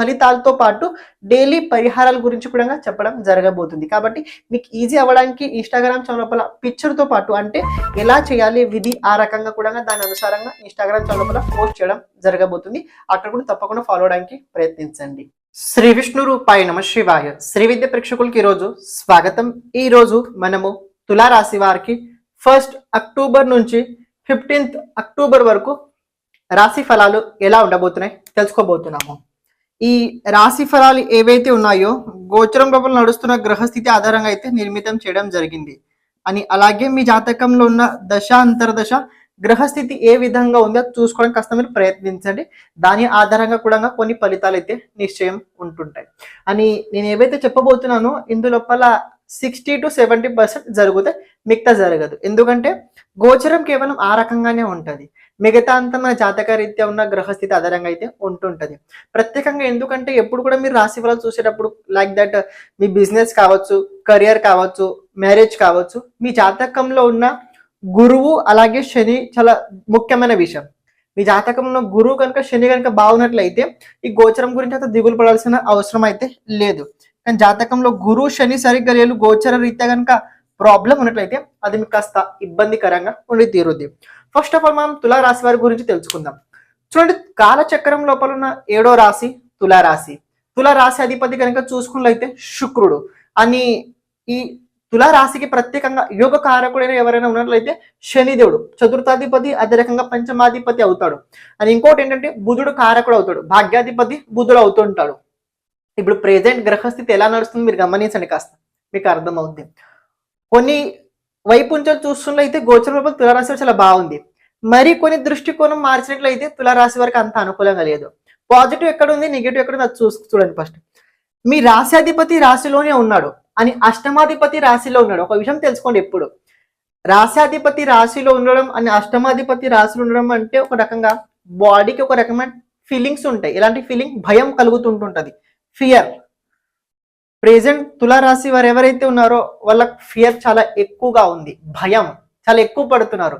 ఫలితాలతో పాటు డైలీ పరిహారాల గురించి కూడా చెప్పడం జరగబోతుంది. కాబట్టి మీకు ఈజీ అవ్వడానికి ఇన్స్టాగ్రామ్ ఛానల్ లోపల పాటు అంటే ఎలా చేయాలి విధి ఆ రకంగా కూడా దాని అనుసారంగా ఇన్స్టాగ్రామ్ ఛానల్ లోపల పోస్ట్ చేయడం జరగబోతుంది. అక్కడ కూడా తప్పకుండా ఫాలో అవడానికి ప్రయత్నించండి. శ్రీ విష్ణు రూపాయ నమ శివాయ. శ్రీ విద్య ప్రేక్షకులకి ఈరోజు స్వాగతం. ఈ రోజు మనము తులారాశి వారికి ఫస్ట్ అక్టోబర్ నుంచి ఫిఫ్టీన్త్ అక్టోబర్ వరకు రాశి ఫలాలు ఎలా ఉండబోతున్నాయి తెలుసుకోబోతున్నాము. ఈ రాశి ఫలాలు ఏవైతే ఉన్నాయో గోచరం లోపల నడుస్తున్న గ్రహస్థితి ఆధారంగా అయితే నిర్మితం చేయడం జరిగింది. అని అలాగే మీ జాతకంలో ఉన్న దశ అంతర్దశ గ్రహస్థితి ఏ విధంగా ఉందో చూసుకోవడానికి కాస్త మీరు ప్రయత్నించండి. దాని ఆధారంగా కూడా కొన్ని ఫలితాలు అయితే నిశ్చయం ఉంటుంటాయి. అని నేను ఏవైతే చెప్పబోతున్నానో ఇందులోపల సిక్స్టీ టు సెవెంటీ పర్సెంట్ జరుగుతాయి మిగతా జరగదు. ఎందుకంటే గోచరం కేవలం ఆ రకంగానే ఉంటుంది. మిగతా అంతా మన జాతక రీత్యా ఉన్న గ్రహస్థితి ఆధారంగా అయితే ఉంటుంటది. ప్రత్యేకంగా ఎందుకంటే ఎప్పుడు కూడా మీరు రాశి ఫలాలు చూసేటప్పుడు లైక్ దట్ మీ బిజినెస్ కావచ్చు కెరియర్ కావచ్చు మ్యారేజ్ కావచ్చు మీ జాతకంలో ఉన్న గురువు అలాగే శని చాలా ముఖ్యమైన విషయం. మీ జాతకంలో గురువు కనుక శని కనుక బాగున్నట్లయితే ఈ గోచరం గురించి అయితే దిగులు పడాల్సిన అవసరం అయితే లేదు. కానీ జాతకంలో గురువు శని సరిగ్గా లేదు గోచర రీత్యా కనుక ప్రాబ్లం ఉన్నట్లయితే అది మీకు కాస్త ఇబ్బందికరంగా ఉండి తీరుద్ది. ఫస్ట్ ఆఫ్ ఆల్ మనం తులారాశి వారి గురించి తెలుసుకుందాం. చూడండి కాలచక్రం లోపల ఉన్న ఏడో రాశి తులారాశి. తులారాశి రాశి అధిపతి కనుక చూసుకున్నట్లయితే శుక్రుడు. అని ఈ తులారాశికి ప్రత్యేకంగా యోగ కారకుడైన ఎవరైనా ఉన్నట్లయితే శనిదేవుడు. చతుర్థాధిపతి అదే రకంగా పంచమాధిపతి అవుతాడు. అని ఇంకోటి ఏంటంటే బుధుడు కారకుడు అవుతాడు. భాగ్యాధిపతి బుధుడు అవుతుంటాడు. ఇప్పుడు ప్రెజెంట్ గ్రహస్థితి ఎలా నడుస్తుంది మీరు గమనించండి కాస్త. మీకు అర్థమవుతుంది కొన్ని వైపుంచాలు చూస్తున్నట్లయితే గోచర లోపల తులారాశి చాలా బాగుంది. మరి కొన్ని దృష్టికోణం మార్చినట్లయితే తులారాశి వారికి అంత అనుకూలంగా లేదు. పాజిటివ్ ఎక్కడ ఉంది నెగిటివ్ ఎక్కడ ఉంది అది చూసు చూడండి ఫస్ట్ మీ రాశ్యాధిపతి రాశిలోనే ఉన్నాడు అని అష్టమాధిపతి రాశిలో ఉన్నాడు. ఒక విషయం తెలుసుకోండి ఎప్పుడు. రాశ్యాధిపతి రాశిలో ఉండడం అని అష్టమాధిపతి రాశిలో ఉండడం అంటే ఒక రకంగా బాడీకి ఒక రకమైన ఫీలింగ్స్ ఉంటాయి. ఇలాంటి ఫీలింగ్ భయం కలుగుతుంటుంటది. ఫియర్ ప్రెసెంట్ తులారాశి వారు ఎవరైతే ఉన్నారో వాళ్ళకి ఫియర్ చాలా ఎక్కువగా ఉంది. భయం చాలా ఎక్కువ పడుతున్నారు.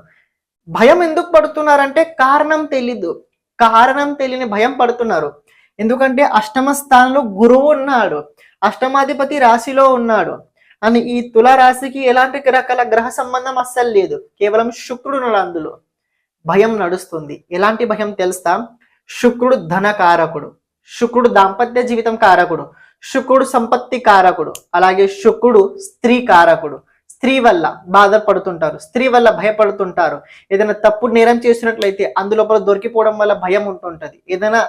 భయం ఎందుకు పడుతున్నారంటే కారణం తెలీదు. కారణం తెలియని భయం పడుతున్నారు. ఎందుకంటే అష్టమ స్థానంలో గురువు ఉన్నాడు. అష్టమాధిపతి రాశిలో ఉన్నాడు. అని ఈ తుల రాశికి ఎలాంటి రకాల గ్రహ సంబంధం అస్సలు లేదు. కేవలం శుక్రుడు ఉన్నాడు అందులో. భయం నడుస్తుంది. ఎలాంటి భయం తెలుస్తా శుక్రుడు ధన కారకుడు శుక్రుడు దాంపత్య జీవితం కారకుడు. శుక్రుడు సంపత్తి కారకుడు. అలాగే శుక్రుడు స్త్రీ కారకుడు. స్త్రీ వల్ల బాధపడుతుంటారు స్త్రీ వల్ల భయపడుతుంటారు. ఏదైనా తప్పు నేరం చేసినట్లయితే అందులోపల దొరికిపోవడం వల్ల భయం ఉంటుంటది. ఏదైనా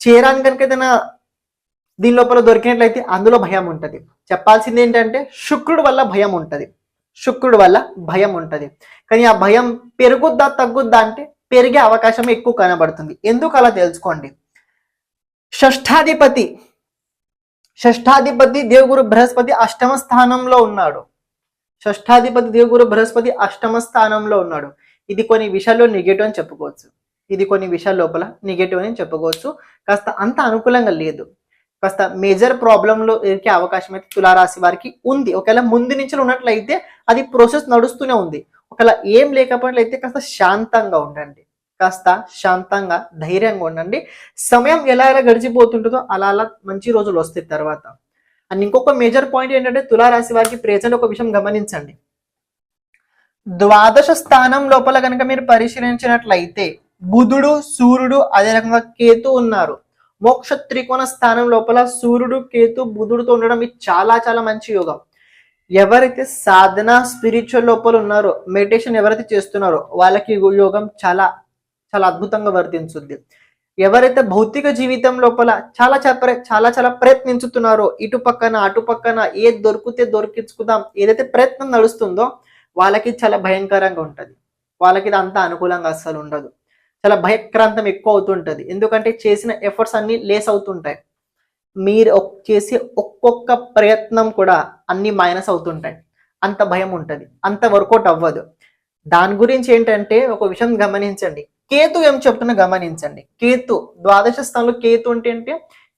చేయడానికి కనుక ఏదైనా దీని లోపల దొరికినట్లయితే అందులో భయం ఉంటుంది. చెప్పాల్సింది ఏంటంటే శుక్రుడు వల్ల భయం ఉంటుంది. శుక్రుడు వల్ల భయం ఉంటుంది. కానీ ఆ భయం పెరుగుద్దా తగ్గుద్దా అంటే పెరిగే అవకాశం ఎక్కువ కనబడుతుంది. ఎందుకు అలా తెలుసుకోండి? షష్ఠాధిపతి షష్ఠాధిపతి దేవుగురు బృహస్పతి అష్టమ స్థానంలో ఉన్నాడు. షష్ఠాధిపతి దేవుగురు బృహస్పతి అష్టమ స్థానంలో ఉన్నాడు. ఇది కొన్ని విషయాల్లో నెగటివ్ అని చెప్పుకోవచ్చు. ఇది కొన్ని విషయాల లోపల నెగటివ్ అని చెప్పుకోవచ్చు. కాస్త అంత అనుకూలంగా లేదు. కాస్త మేజర్ ప్రాబ్లంలో ఎరికే అవకాశం అయితే తులారాశి వారికి ఉంది. ఒకవేళ ముందు నుంచి ఉన్నట్లయితే అది ప్రాసెస్ నడుస్తూనే ఉంది. ఒకవేళ ఏం లేకపోయినట్లయితే కాస్త శాంతంగా ఉండండి. కాస్త శాంతంగా ధైర్యంగా ఉండండి. సమయం ఎలా ఎలా గడిచిపోతుంటుందో అలా అలా మంచి రోజులు వస్తాయి తర్వాత. అండ్ ఇంకొక మేజర్ పాయింట్ ఏంటంటే తులారాశి వారికి ప్రేజలు ఒక విషయం గమనించండి. ద్వాదశ స్థానం లోపల కనుక మీరు పరిశీలించినట్లయితే బుధుడు సూర్యుడు అదే రకంగా కేతు ఉన్నారు. మోక్ష త్రికోణ స్థానం లోపల సూర్యుడు కేతు బుధుడుతో ఉండడం ఇది చాలా చాలా మంచి యోగం. ఎవరైతే సాధన స్పిరిచువల్ లోపల ఉన్నారో మెడిటేషన్ ఎవరైతే చేస్తున్నారో వాళ్ళకి యోగం చాలా చాలా అద్భుతంగా వర్తించుద్ది. ఎవరైతే భౌతిక జీవితం లోపల చాలా చాలా చాలా చాలా ప్రయత్నించుతున్నారో ఇటు పక్కన అటు పక్కన ఏది దొరికితే దొరికించుకుందాం ఏదైతే ప్రయత్నం నడుస్తుందో వాళ్ళకి చాలా భయంకరంగా ఉంటుంది. వాళ్ళకి ఇది అంత అనుకూలంగా అస్సలు ఉండదు. చాలా భయక్రాంతం ఎక్కువ అవుతుంటుంది. ఎందుకంటే చేసిన ఎఫర్ట్స్ అన్ని లేస్ అవుతుంటాయి. మీరు చేసే ఒక్కొక్క ప్రయత్నం కూడా అన్ని మైనస్ అవుతుంటాయి. అంత భయం ఉంటుంది. అంత వర్కౌట్ అవ్వదు. దాని గురించి ఏంటంటే ఒక విషయం గమనించండి. కేతు ఏం చెప్తున్నా గమనించండి. కేతు ద్వాదశ స్థానంలో కేతు అంటే ఏంటి?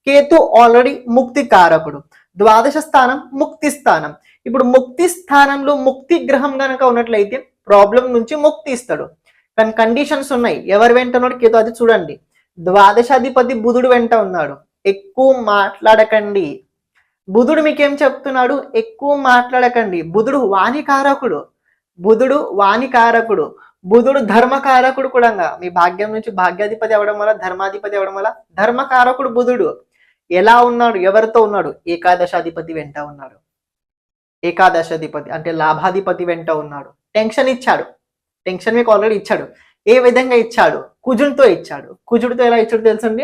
కేతు ఆల్రెడీ ముక్తి కారకుడు. ద్వాదశ స్థానం ముక్తి స్థానం. ఇప్పుడు ముక్తి స్థానంలో ముక్తి గ్రహం గనక ఉన్నట్లయితే ప్రాబ్లం నుంచి ముక్తి ఇస్తాడు. కానీ కండిషన్స్ ఉన్నాయి. ఎవరు వెంట ఉన్నాడు కేతు? అది చూడండి. ద్వాదశాధిపతి బుధుడు వెంట ఉన్నాడు. ఎక్కువ మాట్లాడకండి. బుధుడు మీకేం చెప్తున్నాడు? ఎక్కువ మాట్లాడకండి. బుధుడు వాణికారకుడు. బుధుడు వాణికారకుడు. బుధుడు ధర్మకారకుడు కూడా మీ భాగ్యం నుంచి భాగ్యాధిపతి అవ్వడం వల్ల ధర్మాధిపతి అవ్వడం వల్ల ధర్మకారకుడు బుధుడు. ఎలా ఉన్నాడు? ఎవరితో ఉన్నాడు? ఏకాదశాధిపతి వెంట ఉన్నాడు. ఏకాదశాధిపతి అంటే లాభాధిపతి వెంట ఉన్నాడు. టెన్షన్ ఇచ్చాడు. టెన్షన్ మీకు ఆల్రెడీ ఇచ్చాడు. ఏ విధంగా ఇచ్చాడు? కుజుడితో ఇచ్చాడు. కుజుడితో ఎలా ఇచ్చాడు తెలుసండి?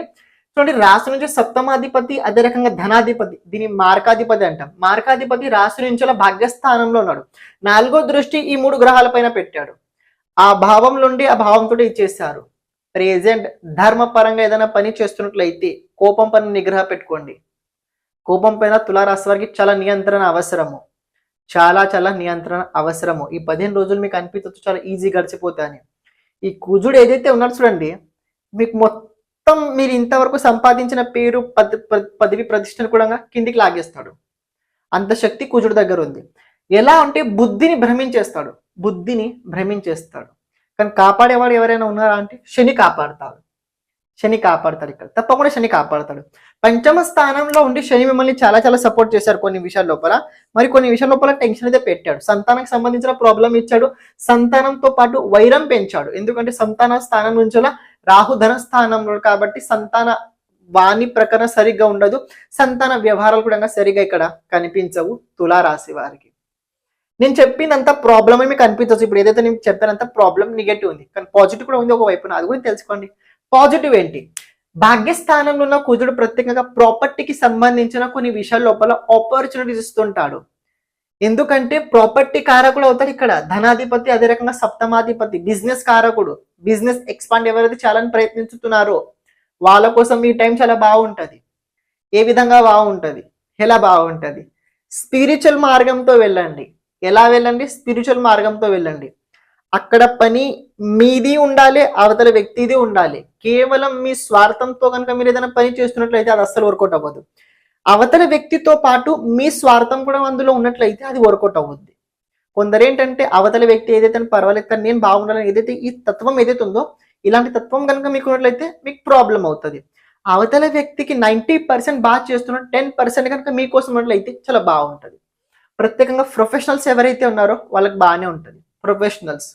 చూడండి రాశి నుంచి సప్తమాధిపతి అదే రకంగా ధనాధిపతి దీని మార్కాధిపతి అంటాం. మార్కాధిపతి రాశి నుంచి భాగ్యస్థానంలో ఉన్నాడు. నాలుగో దృష్టి ఈ మూడు గ్రహాల పైన పెట్టాడు. ఆ భావం నుండి ఆ భావంతో ఇచ్చేసారు ప్రెజెంట్ ధర్మపరంగా ఏదైనా పని చేస్తున్నట్లయితే కోపం పైన నిగ్రహ పెట్టుకోండి. కోపం పైన తులారాశి వారికి చాలా నియంత్రణ అవసరము. చాలా చాలా నియంత్రణ అవసరము. ఈ పదిహేను రోజులు మీకు అనిపించవచ్చు చాలా ఈజీ గడిచిపోతాయని. ఈ కుజుడు ఏదైతే ఉన్నాడు చూడండి మీకు మొత్తం మీరు ఇంతవరకు సంపాదించిన పేరు పద పదవి ప్రతిష్టను కూడా కిందికి లాగేస్తాడు. అంత శక్తి కుజుడు దగ్గర ఉంది. ఎలా అంటే బుద్ధిని భ్రమించేస్తాడు. బుద్ధిని భ్రమించేస్తాడు. కానీ కాపాడేవాడు ఎవరైనా ఉన్నారా అంటే శని కాపాడతాడు. శని కాపాడతాడు ఇక్కడ. తప్పకుండా శని కాపాడతాడు. పంచమ స్థానంలో ఉండి శని మిమ్మల్ని చాలా చాలా సపోర్ట్ చేశారు కొన్ని విషయాల లోపల. మరి కొన్ని విషయాల లోపల టెన్షన్ అయితే పెట్టాడు. సంతానానికి సంబంధించిన ప్రాబ్లం ఇచ్చాడు. సంతానంతో పాటు వైరం పెంచాడు. ఎందుకంటే సంతాన స్థానం నుంచి రాహు ధన స్థానంలో కాబట్టి సంతాన వాణి ప్రకారం సరిగ్గా ఉండదు. సంతాన వ్యవహారాలు కూడా సరిగ్గా ఇక్కడ కనిపించవు. తులారాశి వారికి. నేను చెప్పినంత ప్రాబ్లమే మీకు అనిపించవచ్చు ఇప్పుడు ఏదైతే నేను చెప్పినంత ప్రాబ్లం నెగటివ్ ఉంది. కానీ పాజిటివ్ కూడా ఉంది ఒకవైపున అది కూడా తెలుసుకోండి. పాజిటివ్ ఏంటి? భాగ్యస్థానంలో ఉన్న కుజుడు ప్రత్యేకంగా ప్రాపర్టీకి సంబంధించిన కొన్ని విషయాల లోపల ఆపర్చునిటీస్ ఇస్తుంటాడు. ఎందుకంటే ప్రాపర్టీ కారకుడు అవుతాడు ఇక్కడ. ధనాధిపతి అదే రకంగా సప్తమాధిపతి బిజినెస్ కారకుడు. బిజినెస్ ఎక్స్పాండ్ ఎవరైతే చాలా ప్రయత్నించుతున్నారో వాళ్ళ కోసం ఈ టైం చాలా బాగుంటుంది. ఏ విధంగా బాగుంటది? ఎలా బాగుంటది? స్పిరిచువల్ మార్గంతో వెళ్ళండి. ఎలా వెళ్ళండి? స్పిరిచువల్ మార్గంతో వెళ్ళండి. అక్కడ పని మీది ఉండాలి అవతల వ్యక్తిది ఉండాలి. కేవలం మీ స్వార్థంతో కనుక మీరు ఏదైనా పని చేస్తున్నట్లయితే అది అస్సలు వర్కౌట్ అవ్వదు. అవతల వ్యక్తితో పాటు మీ స్వార్థం కూడా అందులో ఉన్నట్లయితే అది వర్కౌట్ అవ్వద్ది కొందరు ఏంటంటే అవతల వ్యక్తి ఏదైతే పర్వాలేదు కానీ నేను బాగుండాలని ఏదైతే ఈ తత్వం ఏదైతే ఉందో ఇలాంటి తత్వం కనుక మీకు ఉన్నట్లయితే మీకు ప్రాబ్లం అవుతుంది. అవతల వ్యక్తికి నైంటీ పర్సెంట్ బాగా చేస్తున్న టెన్ పర్సెంట్ కనుక మీకోసం ఉన్నట్లయితే చాలా బాగుంటుంది. ప్రత్యేకంగా ప్రొఫెషనల్స్ ఎవరైతే ఉన్నారో వాళ్ళకి బాగానే ఉంటుంది. ప్రొఫెషనల్స్.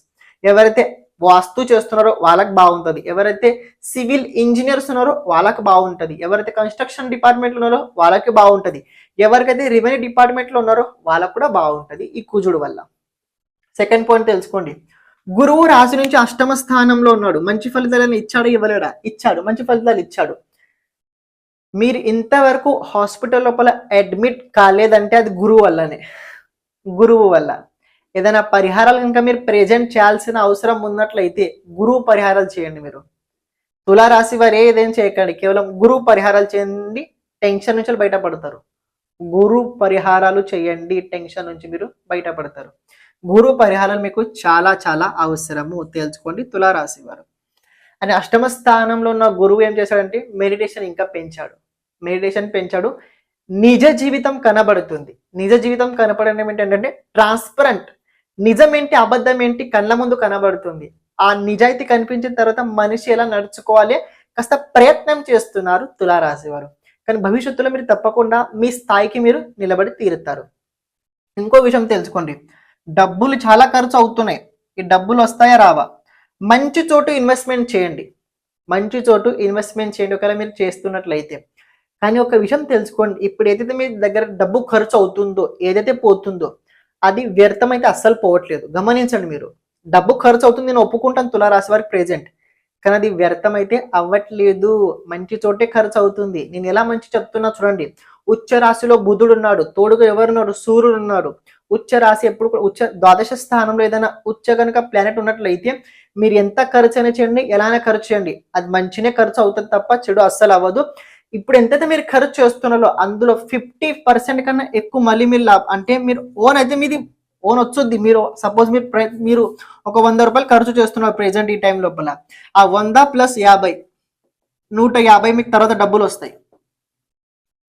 ఎవరైతే వాస్తు చేస్తున్నారో వాళ్ళకి బాగుంటుంది ఎవరైతే సివిల్ ఇంజనీర్స్ ఉన్నారో వాళ్ళకి బాగుంటుంది ఎవరైతే కన్స్ట్రక్షన్ డిపార్ట్మెంట్లో ఉన్నారో వాళ్ళకి బాగుంటుంది ఎవరికైతే రెవెన్యూ డిపార్ట్మెంట్లో ఉన్నారో వాళ్ళకు కూడా బాగుంటుంది ఈ కుజుడు వల్ల. సెకండ్ పాయింట్ తెలుసుకోండి. గురువు రాశి నుంచి అష్టమ స్థానంలో ఉన్నాడు. మంచి ఫలితాలను ఇచ్చాడు ఇవ్వలేడా? ఇచ్చాడు. మంచి ఫలితాలు ఇచ్చాడు. మీరు ఇంతవరకు హాస్పిటల్ లోపల అడ్మిట్ కాలేదంటే అది గురువు వల్లనే. గురువు వల్ల. ఏదైనా పరిహారాలు కనుక మీరు ప్రెజెంట్ చేయాల్సిన అవసరం ఉన్నట్లయితే గురువు పరిహారాలు చేయండి మీరు. తులారాశి వారు ఏదేం చేయకండి కేవలం గురువు పరిహారాలు చేయండి టెన్షన్ నుంచి బయటపడతారు. గురు పరిహారాలు చేయండి టెన్షన్ నుంచి మీరు బయటపడతారు. గురు పరిహారాలు మీకు చాలా చాలా అవసరము. తెలుసుకోండి తులారాశి వారు. అని అష్టమ స్థానంలో ఉన్న గురువు ఏం చేశాడంటే మెడిటేషన్ ఇంకా పెంచాడు. మెడిటేషన్ పెంచాడు. నిజ జీవితం కనబడుతుంది. నిజ జీవితం కనపడడం ఏంటంటే ట్రాన్స్పరెంట్. నిజం ఏంటి అబద్ధం ఏంటి కళ్ళ ముందు కనబడుతుంది. ఆ నిజాయితీ కనిపించిన తర్వాత మనిషి ఎలా నడుచుకోవాలి కాస్త ప్రయత్నం చేస్తున్నారు తులారాశి వారు. కానీ భవిష్యత్తులో మీరు తప్పకుండా మీ స్థాయికి మీరు నిలబడి తీరుతారు. ఇంకో విషయం తెలుసుకోండి. డబ్బులు చాలా ఖర్చు అవుతున్నాయి. ఈ డబ్బులు వస్తాయా రావా? మంచి చోటు ఇన్వెస్ట్మెంట్ చేయండి. మంచి చోటు ఇన్వెస్ట్మెంట్ చేయండి. ఒకవేళ మీరు చేస్తున్నట్లయితే. కానీ ఒక విషయం తెలుసుకోండి. ఇప్పుడు ఏదైతే మీ దగ్గర డబ్బు ఖర్చు అవుతుందో ఏదైతే పోతుందో అది వ్యర్థమైతే అస్సలు పోవట్లేదు. గమనించండి మీరు. డబ్బు ఖర్చు అవుతుంది నేను ఒప్పుకుంటాను తులారాశి వారికి ప్రెజెంట్. కానీ అది వ్యర్థమైతే అవ్వట్లేదు. మంచి చోటే ఖర్చు అవుతుంది. నేను ఎలా మంచి చెప్తున్నా చూడండి. ఉచ్చ రాశిలో బుధుడు ఉన్నాడు. తోడుగా ఎవరున్నారు సూర్యుడు ఉన్నాడు. ఉచ్చ రాశి ఎప్పుడు కూడా ఉచ్చ ద్వాదశ స్థానంలో ఏదైనా ఉచ్చ కనుక ప్లానెట్ ఉన్నట్లయితే మీరు ఎంత ఖర్చు అయినా చేయండి. ఎలానే ఖర్చు చేయండి. అది మంచినే ఖర్చు అవుతుంది తప్ప చెడు అస్సలు అవ్వదు. ఇప్పుడు ఎంతైతే మీరు ఖర్చు చేస్తున్నారో అందులో ఫిఫ్టీ పర్సెంట్ కన్నా ఎక్కువ మళ్ళీ మీరు లాభ అంటే మీరు ఓన్ అయితే మీది ఓన్ వచ్చొద్ది. మీరు సపోజ్ మీరు ప్ర- మీరు ఒక వంద రూపాయలు ఖర్చు చేస్తున్నారు ప్రెసెంట్ ఈ టైం లోపల. ఆ వంద ప్లస్ యాభై నూట యాభై మీకు తర్వాత డబ్బులు వస్తాయి.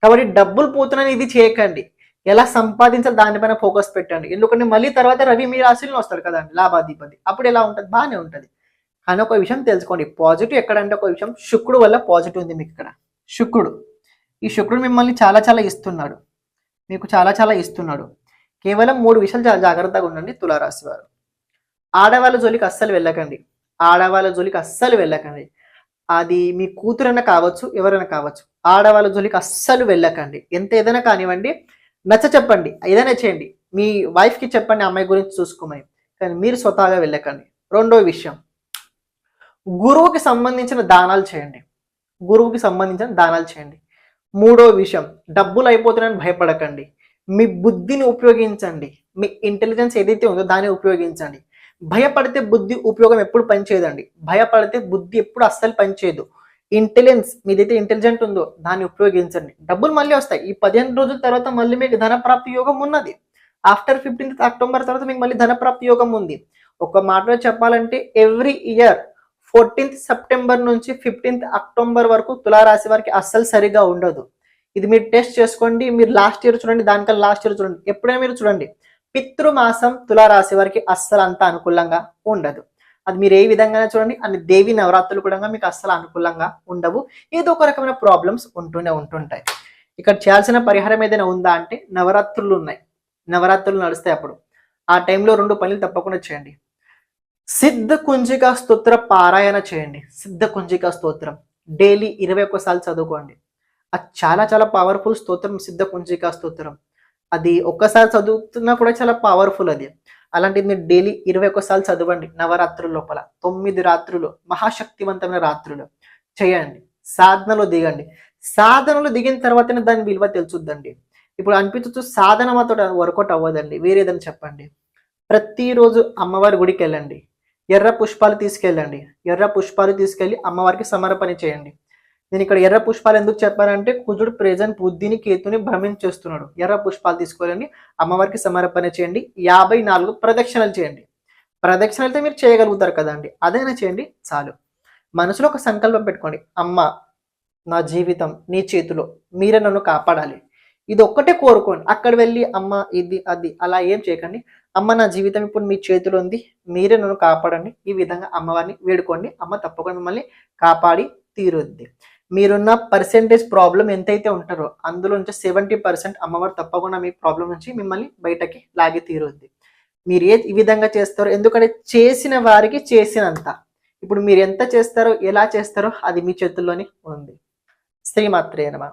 కాబట్టి డబ్బులు పోతున్నాయని ఇది చేయకండి. ఎలా సంపాదించాలి దానిపైన ఫోకస్ పెట్టండి. ఎందుకంటే మళ్ళీ తర్వాత రవి మీ రాశిలో వస్తారు కదండి లాభాధిపతి అప్పుడు ఎలా ఉంటుంది? బాగానే ఉంటుంది. కానీ ఒక విషయం తెలుసుకోండి. పాజిటివ్ ఎక్కడంటే ఒక విషయం శుక్రుడు వల్ల పాజిటివ్ ఉంది మీకు ఇక్కడ. శుక్రుడు. ఈ శుక్రుడు మిమ్మల్ని చాలా చాలా ఇస్తున్నాడు. మీకు చాలా చాలా ఇస్తున్నాడు. కేవలం మూడు విషయాలు చాలా జాగ్రత్తగా ఉండండి తులారాశి వారు. ఆడవాళ్ళ జోలికి అస్సలు వెళ్ళకండి. ఆడవాళ్ళ జోలికి అస్సలు వెళ్ళకండి. అది మీ కూతురైనా కావచ్చు ఎవరైనా కావచ్చు ఆడవాళ్ళ జోలికి అస్సలు వెళ్ళకండి. ఎంత ఏదైనా కానివ్వండి నచ్చ చెప్పండి ఏదైనా చేయండి. మీ వైఫ్కి చెప్పండి అమ్మాయి గురించి చూసుకోమని. కానీ మీరు స్వతహాగా వెళ్ళకండి. రెండో విషయం గురువుకి సంబంధించిన దానాలు చేయండి. గురువుకి సంబంధించిన దానాలు చేయండి. మూడో విషయం డబ్బులు అయిపోతున్నాయని భయపడకండి. మీ బుద్ధిని ఉపయోగించండి. మీ ఇంటెలిజెన్స్ ఏదైతే ఉందో దాన్ని ఉపయోగించండి. భయపడితే బుద్ధి ఉపయోగం ఎప్పుడు పనిచేయదండి. భయపడితే బుద్ధి ఎప్పుడు అస్సలు పనిచేయదు. ఇంటెలిజెన్స్ మీదైతే ఇంటెలిజెంట్ ఉందో దాన్ని ఉపయోగించండి. డబ్బులు మళ్ళీ వస్తాయి. ఈ పదిహేను రోజుల తర్వాత మళ్ళీ మీకు ధనప్రాప్తి యోగం ఉన్నది. ఆఫ్టర్ ఫిఫ్టీన్త్ అక్టోబర్ తర్వాత మీకు మళ్ళీ ధనప్రాప్తి యోగం ఉంది. ఒక మాటలో చెప్పాలంటే ఎవ్రీ ఇయర్ ఫోర్టీన్త్ సెప్టెంబర్ నుంచి ఫిఫ్టీన్త్ అక్టోబర్ వరకు తులారాశి వారికి అస్సలు సరిగా ఉండదు. ఇది మీరు టెస్ట్ చేసుకోండి. మీరు లాస్ట్ ఇయర్ చూడండి. దానికన్నా లాస్ట్ ఇయర్ చూడండి. ఎప్పుడైనా మీరు చూడండి. పితృమాసం తులారాశి వారికి అస్సలు అంత అనుకూలంగా ఉండదు. అది మీరు ఏ విధంగా చూడండి. అన్ని దేవి నవరాత్రులు కూడా మీకు అస్సలు అనుకూలంగా ఉండవు. ఏదో ఒక రకమైన ప్రాబ్లమ్స్ ఉంటూనే ఉంటుంటాయి. ఇక్కడ చేయాల్సిన పరిహారం ఏదైనా ఉందా అంటే నవరాత్రులు ఉన్నాయి. నవరాత్రులు నడుస్తాయి అప్పుడు. ఆ టైంలో రెండు పనులు తప్పకుండా చేయండి. సిద్ధ కుంజిక స్తోత్ర పారాయణ చేయండి. సిద్ధ కుంజిక స్తోత్రం. డైలీ ఇరవై ఒక్కసార్లు చదువుకోండి. అది చాలా చాలా పవర్ఫుల్ స్తోత్రం సిద్ధ కుంజిక స్తోత్రం. అది ఒక్కసారి చదువుతున్నా కూడా చాలా పవర్ఫుల్ అది. అలాంటిది మీరు డైలీ ఇరవై ఒక్కసార్లు చదవండి. నవరాత్రుల లోపల తొమ్మిది రాత్రులు మహాశక్తివంతమైన రాత్రులు. చేయండి. సాధనలో దిగండి. సాధనలో దిగిన తర్వాతనే దాని విలువ తెలుసుద్దండి. ఇప్పుడు అనిపించచ్చు సాధన మాతో వర్కౌట్ అవ్వదండి. వేరేదని చెప్పండి. ప్రతిరోజు అమ్మవారి గుడికి వెళ్ళండి. ఎర్ర పుష్పాలు తీసుకెళ్ళండి. ఎర్ర పుష్పాలు తీసుకెళ్ళి అమ్మవారికి సమర్పణ చేయండి. నేను ఇక్కడ ఎర్ర పుష్పాలు ఎందుకు చెప్పానంటే కుజుడు ప్రెజెంట్ బుద్ధిని కేతుని భ్రమించేస్తున్నాడు. ఎర్ర పుష్పాలు తీసుకోవాలని అమ్మవారికి సమర్పణ చేయండి. యాభై నాలుగు ప్రదక్షిణలు చేయండి. ప్రదక్షిణలు అయితే మీరు చేయగలుగుతారు కదండి. అదైనా చేయండి. చాలు. మనసులో ఒక సంకల్పం పెట్టుకోండి. అమ్మ నా జీవితం నీ చేతిలో. మీరే నన్ను కాపాడాలి. ఇది ఒక్కటే కోరుకోండి. అక్కడ వెళ్ళి అమ్మ ఇది అది అలా ఏం చేయకండి. అమ్మ నా జీవితం ఇప్పుడు మీ చేతిలో ఉంది. మీరే నన్ను కాపాడండి. ఈ విధంగా అమ్మవారిని వేడుకోండి. అమ్మ తప్పకుండా మిమ్మల్ని కాపాడి తీరుద్ది. మీరున్న పర్సెంటేజ్ ప్రాబ్లం ఎంతైతే ఉంటారో అందులో నుంచి సెవెంటీ పర్సెంట్ అమ్మవారు తప్పకుండా మీ ప్రాబ్లం నుంచి మిమ్మల్ని బయటకి లాగి తీరుద్ది. మీరు ఏ ఈ విధంగా చేస్తారో ఎందుకంటే చేసిన వారికి చేసినంత. ఇప్పుడు మీరు ఎంత చేస్తారో ఎలా చేస్తారో అది మీ చేతుల్లోనే ఉంది. శ్రీమాత్రే నమ.